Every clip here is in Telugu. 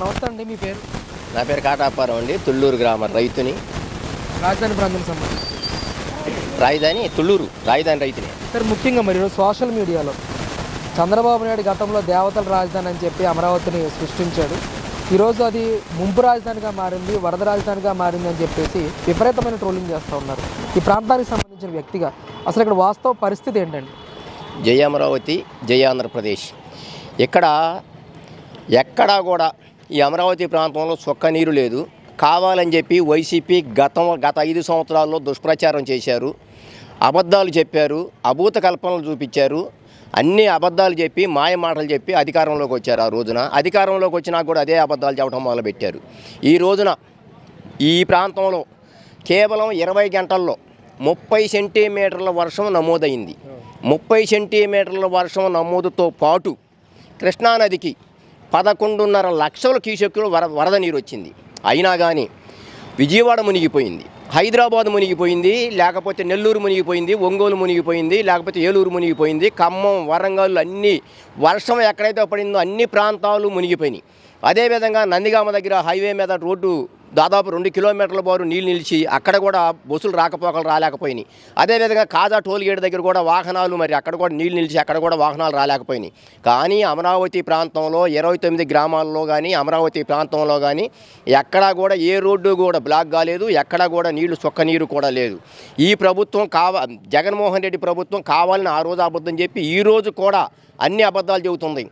నమస్తే అండి మీ పేరు? నా పేరు కాటాపారం అండి తుళ్ళూరు గ్రామ రైతుని. రాజధాని ప్రాంతం సంబంధించి. రాజధాని తుళ్ళూరు రాజధాని రైతుని. సార్ ముఖ్యంగా మరి ఈరోజు సోషల్ మీడియాలో చంద్రబాబు నాయుడు గతంలో దేవతల రాజధాని అని చెప్పి అమరావతిని సృష్టించాడు. ఈరోజు అది ముంపు రాజధానిగా మారింది వరద రాజధానిగా మారింది అని చెప్పేసి విపరీతమైన ట్రోలింగ్ చేస్తూ ఉన్నారు. ఈ ప్రాంతానికి సంబంధించిన వ్యక్తిగా అసలు ఇక్కడ వాస్తవ పరిస్థితి ఏంటండి? జయ అమరావతి జయ ఆంధ్రప్రదేశ్. ఇక్కడ ఎక్కడా కూడా ఈ అమరావతి ప్రాంతంలో చొక్క నీరు లేదు. కావాలని చెప్పి వైసీపీ గతం గత ఐదు సంవత్సరాల్లో దుష్ప్రచారం చేశారు. అబద్ధాలు చెప్పారు అభూత కల్పనలు చూపించారు. అన్ని అబద్ధాలు చెప్పి మాయ మాటలు చెప్పి అధికారంలోకి వచ్చారు ఆ రోజున. అధికారంలోకి వచ్చినా కూడా అదే అబద్ధాలు చెప్పడం మొదలుపెట్టారు. ఈ రోజున ఈ ప్రాంతంలో కేవలం ఇరవై గంటల్లో ముప్పై సెంటీమీటర్ల వర్షం నమోదైంది. ముప్పై సెంటీమీటర్ల వర్షం నమోదుతో పాటు కృష్ణానదికి పదకొండున్నర లక్షల క్యూసెక్కులు వర వరద నీరు వచ్చింది అయినా కానీ విజయవాడ మునిగిపోయింది. హైదరాబాద్ మునిగిపోయింది లేకపోతే నెల్లూరు మునిగిపోయింది ఒంగోలు మునిగిపోయింది లేకపోతే ఏలూరు మునిగిపోయింది ఖమ్మం వరంగల్ అన్ని వర్షం ఎక్కడైతే పడిందో అన్ని ప్రాంతాలు మునిగిపోయినాయి. అదేవిధంగా నందిగామ దగ్గర హైవే మీద రోడ్డు దాదాపు రెండు కిలోమీటర్ల బారు నీళ్ళు నిలిచి అక్కడ కూడా బస్సులు రాకపోకలు రాలేకపోయినాయి. అదేవిధంగా కాజా టోల్ గేట్ దగ్గర కూడా వాహనాలు మరి అక్కడ కూడా నీళ్ళు నిలిచి అక్కడ కూడా వాహనాలు రాలేకపోయినాయి. కానీ అమరావతి ప్రాంతంలో ఇరవై తొమ్మిది గ్రామాల్లో కానీ అమరావతి ప్రాంతంలో కానీ ఎక్కడా కూడా ఏ రోడ్డు కూడా బ్లాక్ కాలేదు ఎక్కడా కూడా నీళ్ళు చొక్క నీరు కూడా లేదు. ఈ ప్రభుత్వం కావ జగన్మోహన్ రెడ్డి ప్రభుత్వం కావాలని ఆ రోజు అబద్ధం చెప్పి ఈ రోజు కూడా అన్ని అబద్ధాలు చెబుతుంది.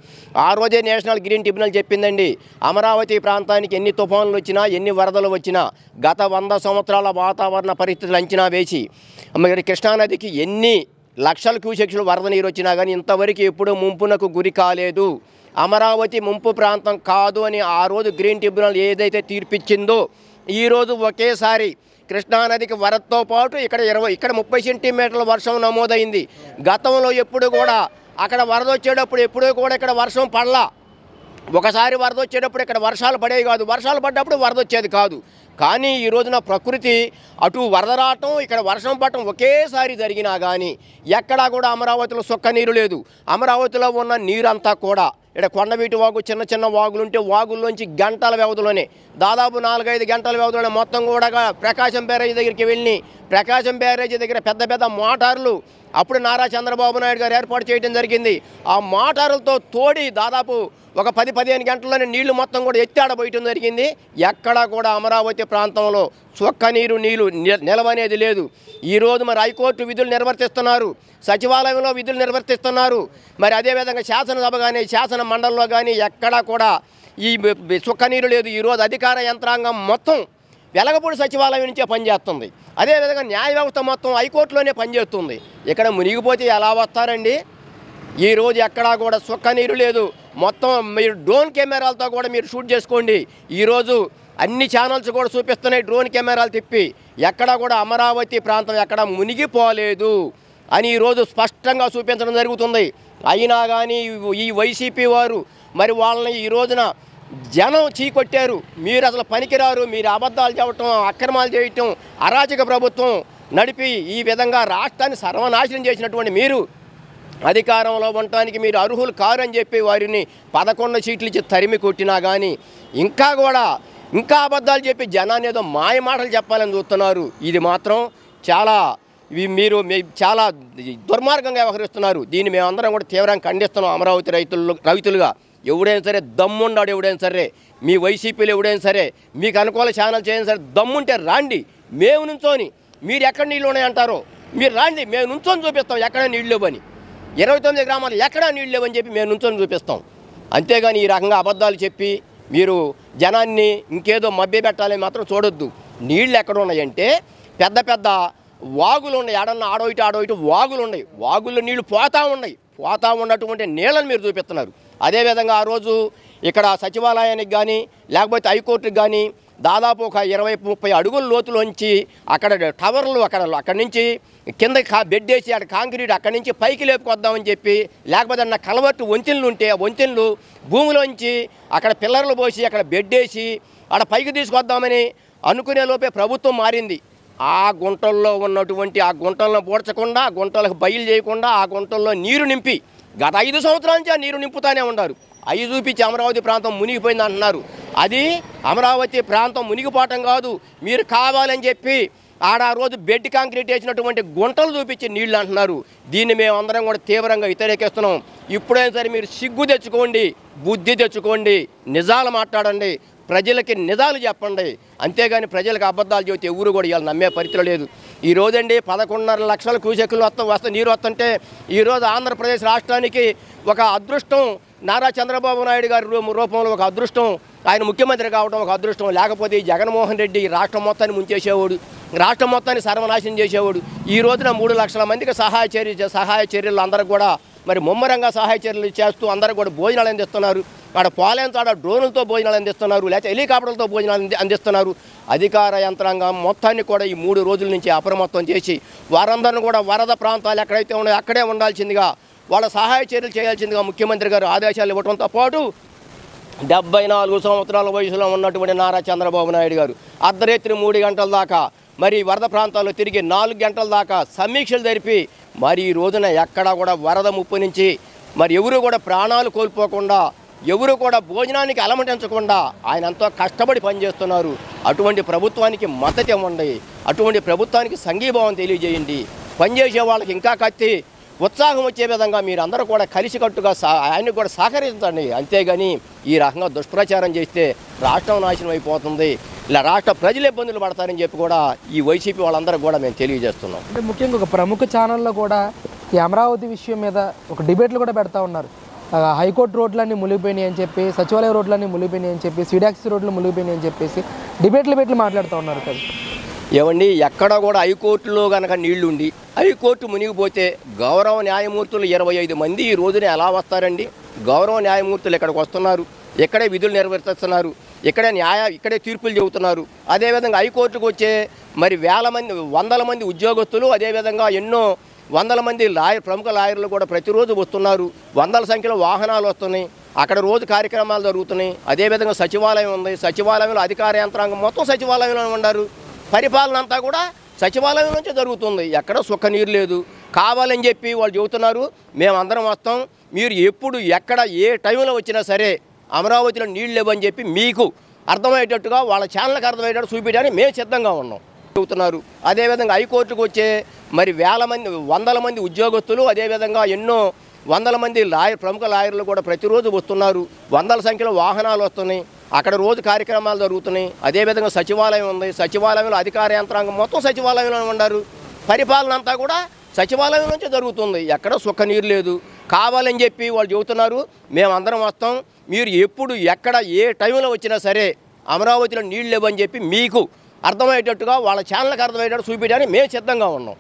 ఆ రోజే నేషనల్ గ్రీన్ ట్రిబ్యునల్ చెప్పిందండి. అమరావతి ప్రాంతానికి ఎన్ని తుఫాన్లు వచ్చినా ఎన్ని వరదలు వచ్చినా గత వంద సంవత్సరాల వాతావరణ పరిస్థితులు అంచనా వేసి మరి కృష్ణానదికి ఎన్ని లక్షల క్యూసెక్స్లు వరద నీరు వచ్చినా కానీ ఇంతవరకు ఎప్పుడూ ముంపునకు గురి కాలేదు. అమరావతి ముంపు ప్రాంతం కాదు అని ఆ రోజు గ్రీన్ ట్రిబ్యునల్ ఏదైతే తీర్పిచ్చిందో ఈరోజు ఒకేసారి కృష్ణానదికి వరదతో పాటు ఇక్కడ ఇరవై ఇక్కడ ముప్పై సెంటీమీటర్ల వర్షం నమోదైంది. గతంలో ఎప్పుడు కూడా అక్కడ వరద వచ్చేటప్పుడు ఎప్పుడూ కూడా ఇక్కడ వర్షం పడలా. ఒకసారి వరద వచ్చేటప్పుడు ఇక్కడ వర్షాలు పడేవి కాదు. వర్షాలు పడ్డప్పుడు వరద వచ్చేది కాదు. కానీ ఈ రోజున ప్రకృతి అటు వరద రావటం ఇక్కడ వర్షం పడటం ఒకేసారి జరిగినా కానీ ఎక్కడా కూడా అమరావతిలో సొక్క నీరు లేదు. అమరావతిలో ఉన్న నీరంతా కూడా ఇక్కడ కొండవీటి వాగు చిన్న చిన్న వాగులుంటే వాగుల్లోంచి గంటల వ్యవధిలోనే దాదాపు నాలుగైదు గంటల వ్యవధిలోనే మొత్తం కూడా ప్రకాశం బ్యారేజ్ దగ్గరికి వెళ్ళి ప్రకాశం బ్యారేజ్ దగ్గర పెద్ద పెద్ద మోటార్లు అప్పుడు నారా చంద్రబాబు నాయుడు గారు ఏర్పాటు చేయడం జరిగింది. ఆ మోటార్లతో తోడి దాదాపు ఒక పది పదిహేను గంటల్లోనే నీళ్ళు మొత్తం కూడా ఎత్తాడబోయటం జరిగింది. ఎక్కడా కూడా అమరావతి ప్రాంతంలో చొక్క నీరు నీళ్ళు ని- నిలవనేది లేదు. ఈరోజు మరి హైకోర్టు విధులు నిర్వర్తిస్తున్నారు. సచివాలయంలో విధులు నిర్వర్తిస్తున్నారు. మరి అదేవిధంగా శాసనసభ కానీ శాసన మండలిలో కానీ ఎక్కడా కూడా ఈ చుక్క చొక్క నీరు లేదు. ఈరోజు అధికార యంత్రాంగం మొత్తం వెలగపూడి సచివాలయం నుంచే పనిచేస్తుంది. అదేవిధంగా న్యాయ వ్యవస్థ మొత్తం హైకోర్టులోనే పనిచేస్తుంది. ఇక్కడ మునిగిపోతే ఎలా వస్తారండి? ఈ రోజు ఎక్కడా కూడా సుక్క నీరు లేదు. మొత్తం మీరు డ్రోన్ కెమెరాలతో కూడా మీరు షూట్ చేసుకోండి. ఈరోజు అన్ని ఛానల్స్ కూడా చూపిస్తున్నాయి డ్రోన్ కెమెరాలు తిప్పి. ఎక్కడా కూడా అమరావతి ప్రాంతం ఎక్కడ మునిగిపోలేదు అని ఈరోజు స్పష్టంగా చూపించడం జరుగుతుంది. అయినా కానీ ఈ వైసీపీ వారు మరి వాళ్ళని ఈ రోజున జనం చీకొట్టారు. మీరు అసలు పనికిరారు. మీరు అబద్ధాలు చెప్పటం అక్రమాలు చేయటం అరాచక ప్రభుత్వం నడిపి ఈ విధంగా రాష్ట్రాన్ని సర్వనాశనం చేసినటువంటి మీరు అధికారంలో ఉండటానికి మీరు అర్హులు కారు అని చెప్పి వారిని పదకొండు సీట్లు ఇచ్చి తరిమి కొట్టినా కానీ ఇంకా కూడా ఇంకా అబద్ధాలు చెప్పి జనాన్ని ఏదో మాయ మాటలు చెప్పాలని చూస్తున్నారు. ఇది మాత్రం చాలా ఇవి మీరు మీ చాలా దుర్మార్గంగా వ్యవహరిస్తున్నారు. దీన్ని మేమందరం కూడా తీవ్రంగా ఖండిస్తున్నాం అమరావతి రైతులు రైతులుగా. ఎవడైనా సరే దమ్ముండాడు ఎవడైనా సరే. మీ వైసీపీలు ఎవడైనా సరే మీకు అనుకూల ఛానల్ చేయని సరే దమ్ముంటే రాండి. మేము నుంచోని మీరు ఎక్కడ నీళ్ళు ఉన్నాయంటారో? మీరు రాండి మేము నుంచొని చూపిస్తాం ఎక్కడ నీళ్ళు లేవని. ఇరవై తొమ్మిది గ్రామాలు ఎక్కడ నీళ్ళు లేవని చెప్పి మేము నుంచొని చూపిస్తాం. అంతేగాని ఈ రకంగా అబద్ధాలు చెప్పి మీరు జనాన్ని ఇంకేదో మభ్య పెట్టాలని మాత్రం చూడొద్దు. నీళ్ళు ఎక్కడ ఉన్నాయంటే పెద్ద పెద్ద వాగులు ఉన్నాయి. ఆడన్న ఆడో ఇటు ఆడో ఇటు వాగులు ఉన్నాయి. వాగుల్లో నీళ్ళు పోతా ఉన్నాయి. పోతా ఉన్నటువంటి నీళ్ళని మీరు చూపిస్తున్నారు. అదేవిధంగా ఆ రోజు ఇక్కడ సచివాలయానికి కానీ లేకపోతే హైకోర్టుకి కానీ దాదాపు ఒక ఇరవై ముప్పై అడుగుల లోతులోంచి అక్కడ టవర్లు అక్కడ అక్కడి నుంచి కింద కా బెడ్ వేసి అక్కడ కాంక్రీట్ అక్కడి నుంచి పైకి లేపుకొద్దామని చెప్పి లేకపోతే అన్న కలవట్టు వంతెనలు ఉంటే ఆ వంతెనలు భూమిలోంచి అక్కడ పిల్లర్లు పోసి అక్కడ బెడ్ వేసి అక్కడ పైకి తీసుకొద్దామని అనుకునే లోపే ప్రభుత్వం మారింది. ఆ గుంటల్లో ఉన్నటువంటి ఆ గుంటలను పూడ్చకుండా గుంటలకు బయలు చేయకుండా ఆ గుంటల్లో నీరు నింపి గత ఐదు సంవత్సరాల నుంచి ఆ నీరు నింపుతానే ఉన్నారు. అవి చూపించి అమరావతి ప్రాంతం మునిగిపోయింది అంటున్నారు. అది అమరావతి ప్రాంతం మునిగిపోవటం కాదు మీరు కావాలని చెప్పి ఆడ రోజు బెడ్ కాంక్రీట్ వేసినటువంటి గుంటలు చూపించి నీళ్ళు అంటున్నారు. దీన్ని మేము అందరం కూడా తీవ్రంగా వ్యతిరేకిస్తున్నాం. ఇప్పుడైనా సరే మీరు సిగ్గు తెచ్చుకోండి బుద్ధి తెచ్చుకోండి నిజాలు మాట్లాడండి. ప్రజలకి నిజాలు చెప్పండి. అంతేగాని ప్రజలకు అబద్ధాలు చెబితే ఎవరు కూడా ఇవాళ నమ్మే పరిస్థితి లేదు. ఈ రోజండి పదకొండున్నర లక్షల క్యూసెక్కులు వస్తా వస్తా నీరు వస్తుంటే ఈరోజు ఆంధ్రప్రదేశ్ రాష్ట్రానికి ఒక అదృష్టం నారా చంద్రబాబు నాయుడు గారి రూపంలో ఒక అదృష్టం ఆయన ముఖ్యమంత్రి కావడం ఒక అదృష్టం. లేకపోతే జగన్మోహన్ రెడ్డి రాష్ట్రం మొత్తాన్ని ముంచేసేవాడు రాష్ట్రం మొత్తాన్ని సర్వనాశనం చేసేవాడు. ఈ రోజున మూడు లక్షల మందికి సహాయ చర్య సహాయ చర్యలు అందరూ కూడా మరి ముమ్మరంగా సహాయ చర్యలు చేస్తూ అందరూ కూడా భోజనాలు అందిస్తున్నారు. ఆడ పోలేంతో ఆడ డ్రోన్లతో భోజనాలు అందిస్తున్నారు లేకపోతే హెలికాప్టర్లతో భోజనాలు అందిస్తున్నారు. అధికార యంత్రాంగం మొత్తాన్ని కూడా ఈ మూడు రోజుల నుంచి అప్రమత్తం చేసి వారందరిని కూడా వరద ప్రాంతాలు ఎక్కడైతే ఉన్నాయో అక్కడే ఉండాల్సిందిగా వాళ్ళ సహాయ చర్యలు చేయాల్సిందిగా ముఖ్యమంత్రి గారు ఆదేశాలు ఇవ్వడంతో పాటు డెబ్బై నాలుగు సంవత్సరాల వయసులో ఉన్నటువంటి నారా చంద్రబాబు నాయుడు గారు అర్ధరాత్రి మూడు గంటల దాకా మరి వరద ప్రాంతాల్లో తిరిగి నాలుగు గంటల దాకా సమీక్షలు జరిపి మరి ఈ రోజున ఎక్కడా కూడా వరద ముప్పు నుంచి మరి ఎవరు కూడా ప్రాణాలు కోల్పోకుండా ఎవరు కూడా భోజనానికి అలమటించకుండా ఆయన ఎంతో కష్టపడి పనిచేస్తున్నారు. అటువంటి ప్రభుత్వానికి మద్దతు ఇవ్వండి. అటువంటి ప్రభుత్వానికి సంఘీభావం తెలియజేయండి. పనిచేసే వాళ్ళకి ఇంకా కత్తి ఉత్సాహం వచ్చే విధంగా మీరందరూ కూడా కలిసికట్టుగా సా ఆయన్ని కూడా సహకరించండి. అంతేగాని ఈ రకంగా దుష్ప్రచారం చేస్తే రాష్ట్రం నాశనం అయిపోతుంది. ఇలా రాష్ట్ర ప్రజలు ఇబ్బందులు పడతారని చెప్పి కూడా ఈ వైసీపీ వాళ్ళందరూ కూడా మేము తెలియజేస్తున్నాం. అంటే ముఖ్యంగా ఒక ప్రముఖ ఛానల్లో కూడా ఈ అమరావతి విషయం మీద ఒక డిబేట్లు కూడా పెడతా ఉన్నారు. హైకోర్టు రోడ్లన్నీ మునిగిపోయినాయి అని చెప్పి సచివాలయ రోడ్లన్నీ మునిగిపోయినాయి అని చెప్పి సిడాక్స్ రోడ్లు మునిగిపోయినాయి అని చెప్పేసి డిబేట్లు పెట్టి మాట్లాడుతూ ఉన్నారు కదా. ఏమండి ఎక్కడ కూడా హైకోర్టులో కనుక నీళ్ళుండి హైకోర్టు మునిగిపోతే గౌరవ న్యాయమూర్తులు ఇరవై ఐదు మంది ఈ రోజున ఎలా వస్తారండి? గౌరవ న్యాయమూర్తులు ఇక్కడికి వస్తున్నారు? ఇక్కడే విధులు నిర్వర్తిస్తున్నారు ఇక్కడే న్యాయ ఇక్కడే తీర్పులు చెబుతున్నారు. అదేవిధంగా హైకోర్టుకు వచ్చే మరి వేల మంది వందల మంది ఉద్యోగస్తులు అదేవిధంగా ఎన్నో వందల మంది లాయర్ ప్రముఖ లాయర్లు కూడా ప్రతిరోజు వస్తున్నారు. వందల సంఖ్యలో వాహనాలు వస్తున్నాయి. అక్కడ రోజు కార్యక్రమాలు జరుగుతున్నాయి. అదేవిధంగా సచివాలయం ఉంది. సచివాలయంలో అధికార యంత్రాంగం మొత్తం సచివాలయంలో ఉన్నారు. పరిపాలన అంతా కూడా సచివాలయం నుంచే జరుగుతుంది. ఎక్కడ సుఖ నీరు లేదు. కావాలని చెప్పి వాళ్ళు చెబుతున్నారు. మేమందరం వస్తాం. మీరు ఎప్పుడు ఎక్కడ ఏ టైంలో వచ్చినా సరే అమరావతిలో నీళ్ళు లేవని చెప్పి మీకు అర్థమయ్యేటట్టుగా వాళ్ళ ఛానల్కి అర్థమయ్యేటట్టు చూపించడానికి మేము సిద్ధంగా ఉన్నాం. చెబుతున్నారు. అదేవిధంగా హైకోర్టుకు వచ్చే మరి వేల మంది వందల మంది ఉద్యోగస్తులు అదేవిధంగా ఎన్నో వందల మంది లాయర్ ప్రముఖ లాయర్లు కూడా ప్రతిరోజు వస్తున్నారు. వందల సంఖ్యలో వాహనాలు వస్తున్నాయి. అక్కడ రోజు కార్యక్రమాలు జరుగుతున్నాయి. అదేవిధంగా సచివాలయం ఉంది. సచివాలయంలో అధికార యంత్రాంగం మొత్తం సచివాలయంలో ఉన్నారు. పరిపాలన అంతా కూడా సచివాలయం నుంచే జరుగుతుంది. ఎక్కడ సుఖ నీరు లేదు. కావాలని చెప్పి వాళ్ళు చెబుతున్నారు. మేమందరం వస్తాం. మీరు ఎప్పుడు ఎక్కడ ఏ టైంలో వచ్చినా సరే అమరావతిలో నీళ్ళు లేవని చెప్పి మీకు అర్థమయ్యేటట్టుగా వాళ్ళ ఛానల్కి అర్థమయ్యేటట్టు చూపించడానికి మేము సిద్ధంగా ఉన్నాం.